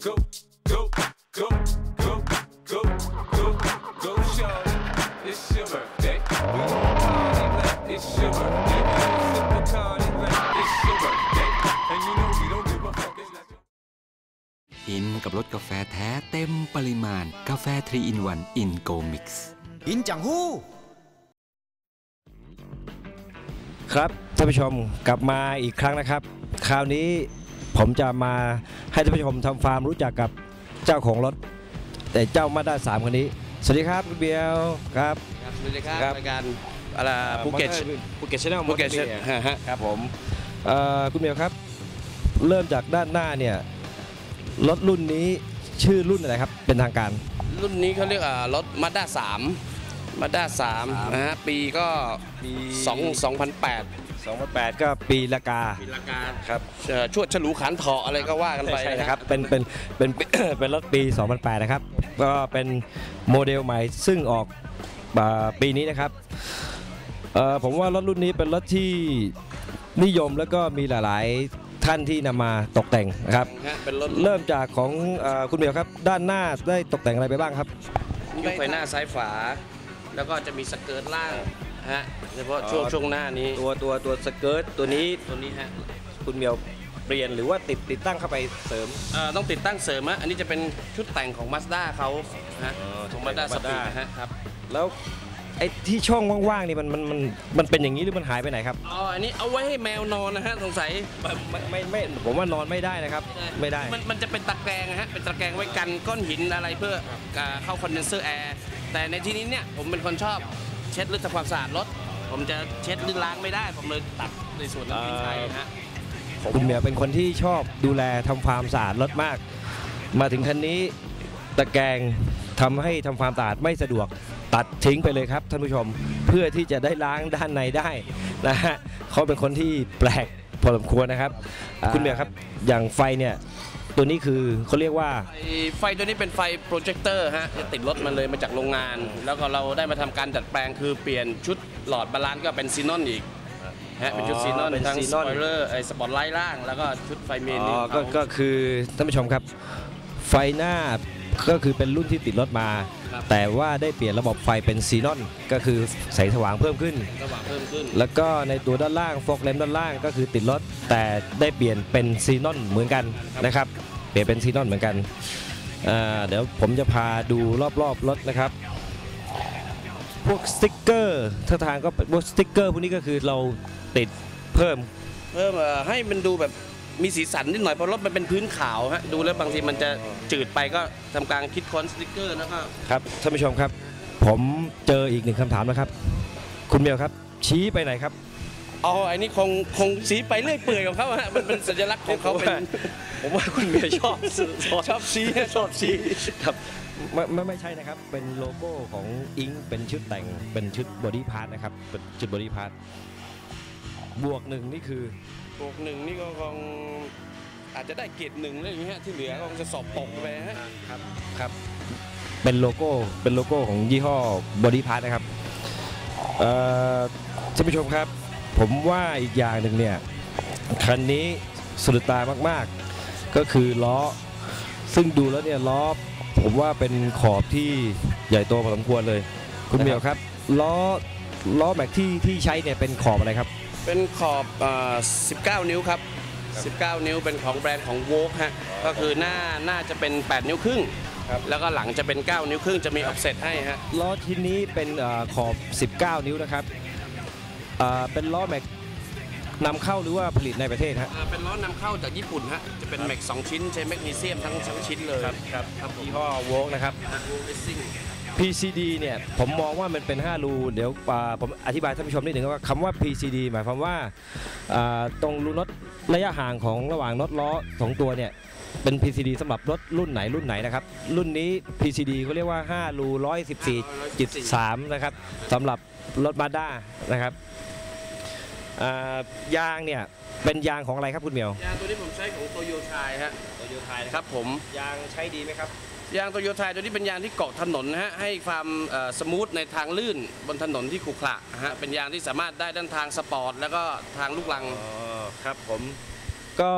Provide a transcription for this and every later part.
go, go, go, go, go, go, go, shorty. It's your birthday. We gon' party like it's your birthday. Sip a Bacardi like it's your birthday. And you know we don't give a fuck. It's like อินกับรสกาแฟแท้เต็มปริมาณ กาแฟทรีอินวันอินโกมิกซ์อินจังฮู้ครับท่านผู้ชมกลับมาอีกครั้งนะครับ คราวนี้ ผมจะมาให้ท่านผู้ชมทำความรู้จักกับเจ้าของรถ แต่เจ้ามาด้าสามคนนี้ สวัสดีครับคุณเบียวครับ ครับสวัสดีครับครับ รายการอะไรภูเก็ตภูเก็ตชาแนลภูเก็ตฮะฮะครับผมเอ่อคุณเบียวครับ เริ่มจากด้านหน้าเนี่ยรถรุ่นนี้ชื่อรุ่นอะไรครับ เป็นทางการ รุ่นนี้เขาเรียกอ่ารถมาด้าสามมาด้าสามนะฮะปีก็ปีสองสองพันแปด 2008 ก็ปีละกาปีละกาครับเอ่อชวดฉลูขานเถาะอะไรก็ว่ากันไปใช่นะครับเป็นเป็นเป็นเป็นรถปี 2008 นะครับ ก็เป็นโมเดลใหม่ซึ่งออกอ่าปีนี้นะครับเอ่อผมว่ารถรุ่นนี้เป็นรถที่นิยมแล้วก็มีหลาย ๆ ท่านที่นำมาตกแต่งนะครับ ฮะเป็นรถเริ่มจากของเออคุณเบียวครับ ด้านหน้าได้ตกแต่งอะไรไปบ้างครับยกไฟหน้าซ้ายฝา แล้วก็จะมีสเกิร์ตล่าง ฮะเฉพาะช่วงอ๋อช่วงหน้านี้ตัวตัวตัวสเกิร์ตตัวนี้ตัวนี้ฮะคุณเบียวเปลี่ยนหรือว่าติดติดตั้งเข้าไปเสริมเอ่อต้องติดตั้งเสริมฮะอันนี้จะเป็นชุดแต่งของมาสด้าเขาฮะอ๋อของมาด้าชุสดแต่ปีงดของ Mazda ฮะครับแล้วไอ้ที่ช่องว่างๆนี่มันมันมันมันเป็นอย่างนี้หรือมันหายไปไหนครับอ๋ออันนี้เอาไว้ให้แมวนอนนะฮะสงสัยไม่ไม่ไม่ผมว่านอนไม่ได้นะครับ ไม่ได้มันมันจะเป็นตะแกรงนะฮะเป็นตะแกรงไว้กันก้อนหินอะไรเพื่ออ่าเข้าคอนเดนเซอร์แอร์แต่ในที่นี้เนี่ยผมเป็นคนชอบเช็ดหรือทำความสะอาดรถ ผมจะเช็ดหรือล้างไม่ได้ ผมเลยตัดในส่วนนั้นทิ้งไปฮะคุณเหมียวเป็นคนที่ชอบดูแลทำความสะอาดรถมาก มาถึงคันนี้ตะแกรงทำให้ทำความสะอาดไม่สะดวกตัดทิ้งไปเลยครับท่านผู้ชมเพื่อที่จะได้ล้างด้านในได้นะฮะเขาเป็นคนที่แปลกพอสมควรนะครับ คุณเหมียวครับอย่างไฟเนี่ย ตัวนี้คือเขาเรียกว่าไฟไฟตัวนี้เป็นไฟโปรเจคเตอร์ฮะจะติดรถมาเลยมาจากโรงงาน แล้วก็เราได้มาทำการดัดแปลงคือเปลี่ยนชุดหลอดบาลานซ์ก็เป็นซีนอนอีกฮะเป็นชุดอ๋อซีนอนเป็นทั้งซีสนอนปอยเลอร์ไอสปอตไลท์ล่าง แล้วก็ชุดไฟเมนอ๋นี่อของก็เขาก็คือท่านผู้ชมครับ ไฟหน้า ก็คือเป็นรุ่นที่ติดรถมาครับแต่ว่าได้เปลี่ยนระบบไฟเป็นซีนอนก็คือแสงสว่างเพิ่มขึ้นสว่างเพิ่มขึ้น แล้วก็ในตัวด้านล่างฟอกเลมด้านล่างก็คือติดรถ แต่ได้เปลี่ยนเป็นซีนอนเหมือนกันนะครับ เปลี่ยนเป็นซีนอนเหมือนกันอ่าเดี๋ยวผมจะพาดูรอบๆรถนะครับ พวกสติ๊กเกอร์ท่าทางก็พวกสติ๊กเกอร์พวกนี้ก็คือเราติดเพิ่ม เพิ่มเอ่อให้มันดูแบบ มีสีสันนิดหน่อยเพราะรถมันเป็นพื้นขาวฮะดูแล้วบางทีมันจะจืดไปก็ทำการคิดค้นสติกเกอร์แล้วก็ครับท่านผู้ชมครับ ผมเจออีกหนึ่งคำถามนะครับ คุณเมียวครับ ชี้ไปไหนครับอ๋อไอ้นี่คงคงสีไปเรื่อยเปื่อยของเขาฮะมันเป็นสัญลักษณ์ของเขาเป็นผมว่าคุณเมียวชอบชอบสีชอบสีครับไม่ไม่ไม่ใช่นะครับ เป็นโลโก้ของอิงเป็นชุดแต่งเป็นชุดบอดี้พาร์ทนะครับเป็นชุดบอดี้พาร์ท บวกหนึ่งนี่คือบวกหนึ่งนี่ก็คงอาจจะได้เกียรติหนึ่งอะไรอย่างเงี้ยที่เหลือก็คงจะสอบตกไปฮะครับครับ เป็นโลโก้เป็นโลโก้ของยี่ห้อบอดี้พาร์ทนะครับเอ่อท่านผู้ชมครับ ผมว่าอีกอย่างหนึ่งเนี่ยคันนี้สะดุดตามากๆ ก็คือล้อ ซึ่งดูแล้วเนี่ยล้อผมว่าเป็นขอบที่ใหญ่โตพอสมควรเลย คุณเหมียวครับล้อล้อแม็กที่ที่ใช้เนี่ยเป็นขอบอะไรครับ เป็นขอบเอ่อ19 นิ้วครับ 19 นิ้วเป็นของแบรนด์ของโวกฮะ ก็คือหน้าหน้าจะเป็น 8 นิ้วครึ่ง ครับ แล้วก็หลังจะเป็น 9 นิ้วครึ่งจะมีออฟเซตให้ฮะ ล้อชิ้นนี้เป็นเออขอบ 19 นิ้วนะครับเอ่อเป็นล้อแม็กนำเข้าหรือว่าผลิตในประเทศฮะ อ่าเป็นล้อนำเข้าจากญี่ปุ่นฮะ จะเป็นแม็กสองชิ้น ใช้แมกนีเซียมทั้งทั้งชิ้นเลยครับครับครับผมยี่ห้อโวกนะครับวูเลสซิ่ง PCD เนี่ยผมมองว่ามันเป็น 5 รู เดี๋ยวอ่าผมอธิบายท่านผู้ชมนิดหนึ่งว่าคำว่า PCD หมายความว่าอ่าตรงรูน็อตระยะห่างของระหว่างน็อตล้อสองตัวเนี่ยเป็น PCD สำหรับรถรุ่นไหนรุ่นไหนนะครับ รุ่นนี้ PCD เขาเรียกว่า5รู114.3 นะครับสำหรับรถมาด้านะครับอ่ายางเนี่ยเป็นยางของอะไรครับคุณเหมียวยางตัวนี้ผมใช้ของโตโยไทยฮะโตโยไทยครับผมยางใช้ดีไหมครับ ยางโตโยไทยตัวนี้เป็นยางที่เกาะถนนนะฮะให้ความเอ่อสมูทในทางลื่นบนถนนที่ขรุขระนะฮะเป็นยางที่สามารถได้ด้านทางสปอร์ตแล้วก็ทางลูกลังอ๋อครับผมก็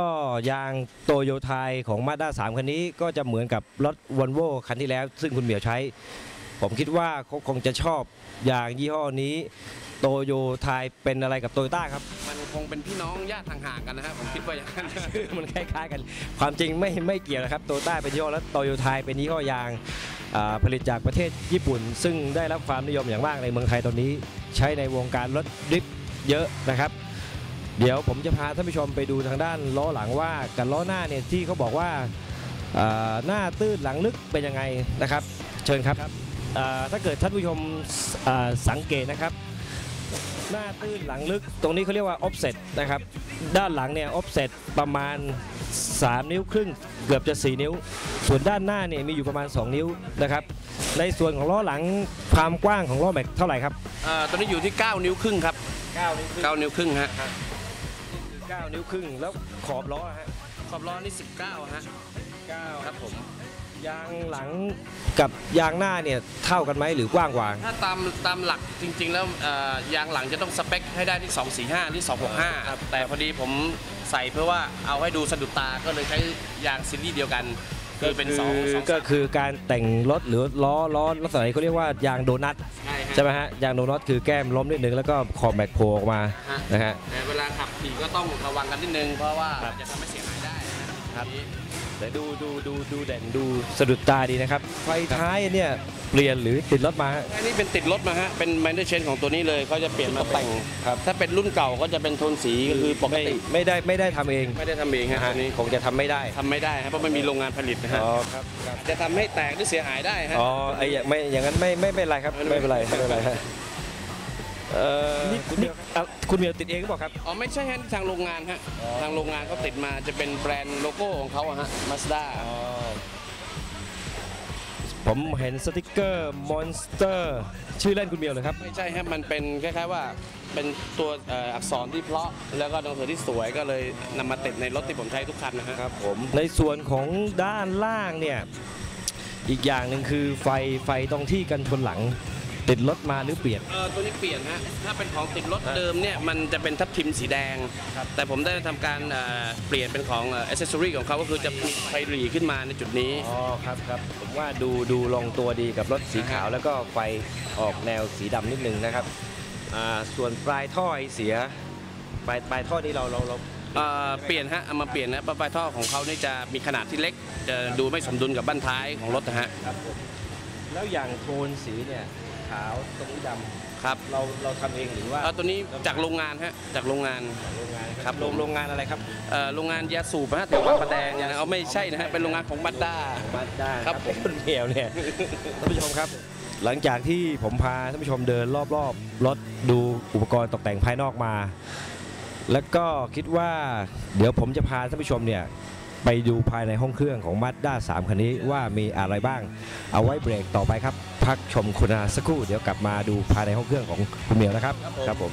ยางโตโยไทยของมาด้า3คันนี้ก็จะเหมือนกับรถวอลโวคันที่แล้ว ซึ่งคุณเหมียวใช้ ผมคิดว่าเขาคงจะชอบยางยี่ห้อนี้โตโยไทยเป็นอะไรกับโตโยต้าครับ มันคงเป็นพี่น้องญาติห่างๆกันนะฮะผมคิดว่าอย่างนั้นชื่อมันคล้ายๆกัน ความจริงไม่ไม่เกี่ยวนะครับโตโยต้าเป็นยี่ห้อแล้วโตโยไทยเป็นยี่ห้อยางอ่าผลิตจากประเทศญี่ปุ่น ซึ่งได้รับความนิยมอย่างมากในเมืองไทยตอนนี้ ใช้ในวงการรถดริฟต์เยอะนะครับ เดี๋ยวผมจะพาท่านผู้ชมไปดูทางด้านล้อหลังว่ากับล้อหน้าเนี่ยที่เขาบอกว่าอ่าหน้าตื้นหลังลึกเป็นยังไงนะครับ เชิญครับอ่า ถ้าเกิดท่านผู้ชมอ่าสังเกตนะครับ หน้าตื้นหลังลึกตรงนี้เขาเรียกว่า offset นะครับ ด้านหลังเนี่ย offset ประมาณ 3 นิ้วครึ่งเกือบจะ 4 นิ้ว ส่วนด้านหน้าเนี่ยมีอยู่ประมาณ 2 นิ้วนะครับ ในส่วนของล้อหลังความกว้างของล้อแม็กเท่าไหร่ครับเอ่อตอนนี้อยู่ที่ 9 นิ้วครึ่งครับ 9 นิ้วครึ่ง9นิ้วครึ่งฮะ9นิ้วครึ่งแล้วขอบล้อฮะขอบล้อนี่19ฮะ9ครับผม ยางหลังกับยางหน้าเนี่ยเท่ากันไหมหรือกว้างกว่า ถ้าตามตามหลักจริง ๆ แล้วเอ่อยางหลังจะต้องสเปคให้ได้ที่ 245ที่265 แต่พอดีผมใส่เพื่อว่าเอาให้ดูสะดุดตาก็เลยใช้ยางซีรีส์เดียวกันคือเป็น2คือ2ก็คือการแต่งรถหรือล้อล้อลักษณะนี้เขาเรียกว่ายางโดนัทใช่ฮะใช่ไหมฮะยางโดนัทคือแก้มล้มนิดนึงแล้วก็ขอบแม็กโผล่ออกมาฮะนะฮะแต่เวลาขับขี่ก็ต้องระวังกันนิดนึงเพราะว่าครับจะทำให้เสียหายได้นะคครัรับบ แต่ดูดูดูดูเด่นดูสะดุดตาดีนะครับ ไฟท้ายเนี่ยเปลี่ยนหรือติดรถมาฮะอันนี้เป็นติดรถมาฮะ เป็น m มนเดอร์เชนของตัวนี้เลยเขาจะเปลี่ยนมาแต่งครับ ถ้าเป็นรุ่นเก่าก็จะเป็นโทนสีก็คือปกไม่ติไม่ได้ไม่ได้ทำเองไม่ได้ทำเองฮะนะฮะตัวนี้คงจะทำไม่ได้ทำไม่ได้ฮะเพราะไม่มีโรงงานผลิตนะฮะ อ๋อครับครับจะทำให้แตกหรือเสียหายได้ฮะ อ๋อไอ้อย่างไม่อย่างนั้นไม่ไม่ไม่เป็นไรครับไม่เป็นไรไม่เป็นไรฮะ เอ่อคุณเหมียวครับคุณเหมียวติดเองหรือเปล่าครับ อ๋อไม่ใช่ฮะทางโรงงานฮะทางโรงงานเขาติดมาจะเป็นแบรนด์โลโก้ของเขาอะฮะมาสด้าผมเห็นสติกเกอร์มอนสเตอร์ชื่อเล่นคุณเหมียวเลยครับ ไม่ใช่ฮะมันเป็นคล้ายๆว่าเป็นตัวเอ่ออักษรที่เพราะแล้วก็หนังสือที่สวยก็เลยนำมาติดในรถที่ผมใช้ทุกคันนะฮะครับผมในส่วนของด้านล่างเนี่ย อีกอย่างหนึ่งคือไฟไฟตรงที่กันชนหลัง ติดรถมาหรือเปลี่ยน เออตัวนี้เปลี่ยนฮะถ้าเป็นของติดรถเดิมเนี่ยมันจะเป็นทับทิมสีแดง แต่ผมได้ทำการเอ่อเปลี่ยนเป็นของอ c เซสซอรี่ของเขาก็คือจะมีไฟหรีขึ้นมาในจุดนี้ อ๋อครับครับผมว่าดูดูลงตัวดีกับรถสีขาวแล้วก็ไฟออกแนวสีดำนิดนึงนะครับอ่าส่วนปลายท่อไอเสีย ปลายปลายท่อนี้เราเราเรา เอ่อเปลี่ยนฮะเอามาเปลี่ยนนะปลายท่อของเขานี่จะมีขนาดที่เล็ก จะดูไม่สมดุลกับบ้านท้ายของรถนะฮะ ครับผมแล้วอย่างโทนสีเนี่ย ขาวตรงนี้ดำครับเราเราทำเองหรือว่าเอ่อตัวนี้จากโรงงานฮะจากโรงงาน โรงงานครับโรงโรงงานอะไรครับเอ่อโรงงานยาสูบฮะแถวบางประแดงเนี่ยนะเอาไม่ใช่นะฮะเป็นโรงงานของบัตด้า มาด้าครับผมคุณเหมียวเนี่ย ท่านผู้ชมครับ หลังจากที่ผมพาท่านผู้ชมเดินรอบๆรถดูอุปกรณ์ตกแต่งภายนอกมา แล้วก็คิดว่าเดี๋ยวผมจะพาท่านผู้ชมเนี่ยไปดูภายในห้องเครื่องของ Mazda 3คันนี้ว่ามีอะไรบ้าง เอาไว้เบรกต่อไปครับ พักชมคุณาสักครู่เดี๋ยวกลับมาดูภายในห้องเครื่องของคุณเหมียวนะครับครับผม